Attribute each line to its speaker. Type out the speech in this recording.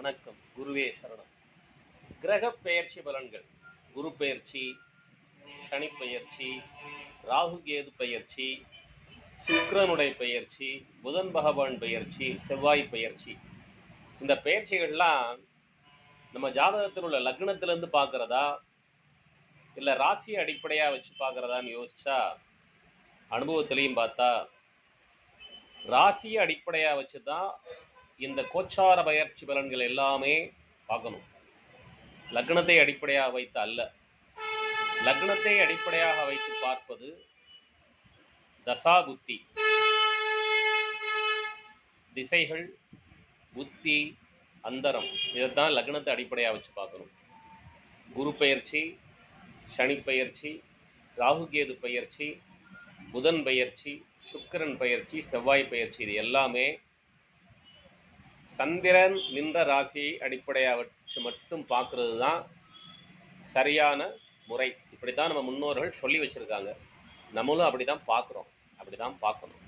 Speaker 1: வணக்கம். குருவே சரணம். கிரக பெயர்ச்சி பலன்கள். குரு பெயர்ச்சி சனி பெயர்ச்சி ராகு கேது பெயர்ச்சி சுக்கரனுடைய பெயர்ச்சி புதன் பகவான் பெயர்ச்சி செவ்வாய் பெயர்ச்சி. இந்த பெயர்ச்சிகள்லாம் நம்ம ஜாதகத்தில் உள்ள லக்னத்திலேருந்து பார்க்குறதா? இல்லை ராசியை அடிப்படையாக வச்சு பார்க்குறதான்னு யோசிச்சா அனுபவத்திலையும் பார்த்தா ராசியை அடிப்படையாக வச்சு தான் இந்த கோச்சார பயிற்சி பலன்கள் எல்லாமே பார்க்கணும். லக்னத்தை அடிப்படையாக வைத்து அல்ல. லக்னத்தை அடிப்படையாக வைத்து பார்ப்பது தசா புத்தி. திசைகள் புத்தி அந்தரம். இதைத்தான் லக்னத்தை அடிப்படையாக வச்சு பார்க்கணும். குரு பயிற்சி சனி பயிற்சி ராகுகேது பயிற்சி புதன் பயிற்சி சுக்கிரன் பயிற்சி செவ்வாய் பயிற்சி இது எல்லாமே சந்திரன் நின்ற ராசியை அடிப்படையாக வச்சு மட்டும் பார்க்கறது தான் சரியான முறை. இப்படி தான் நம்ம முன்னோர்கள் சொல்லி வச்சுருக்காங்க. நம்மளும் அப்படி தான் பார்க்குறோம். அப்படி தான் பார்க்கணும்.